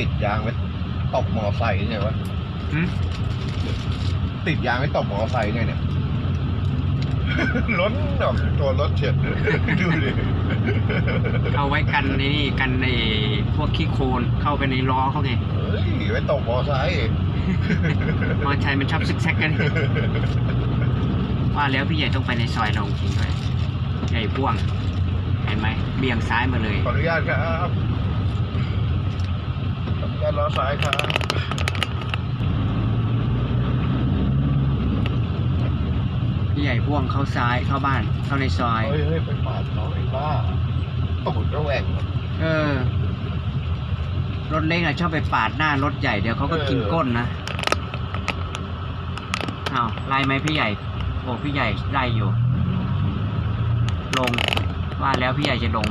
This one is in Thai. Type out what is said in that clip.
ติดยางไว้ตบมอไซค์ไงวะหึติดยางไว้ตบมอไซค์ไงเนี่ย ล้นออกจากตัวรถเฉียดดูดิเอาไว้กันในนี่กันในพวกขี้โคลนเข้าไปในล้อเขาไงเฮ้ยไว้ตบมอไซค์มอเตอร์ไซค์มันชอบซิกแซกกันว่าแล้วพี่ใหญ่ต้องไปในซอยเราจริงด้วยใหญ่พ่วง เห็นไหมเบี่ยงซ้ายมาเลยขออนุญาตครับ ขออนุญาตล้อซ้ายครับพี่ใหญ่พ่วงเข้าซ้ายเข้าบ้าน เข้าในซอย เฮ้ยเฮ้ยไปปาดเขาไอ้บ้าตูดระแวงหมดเออ รถเล็กอะชอบไปปาดหน้ารถใหญ่เดี๋ยวเขาก็กินเออก้นนะเอาไล่ไหมพี่ใหญ่ โอ้พี่ใหญ่ไล่อยู่ ลงว่าแล้วพี่ใหญ่จะลง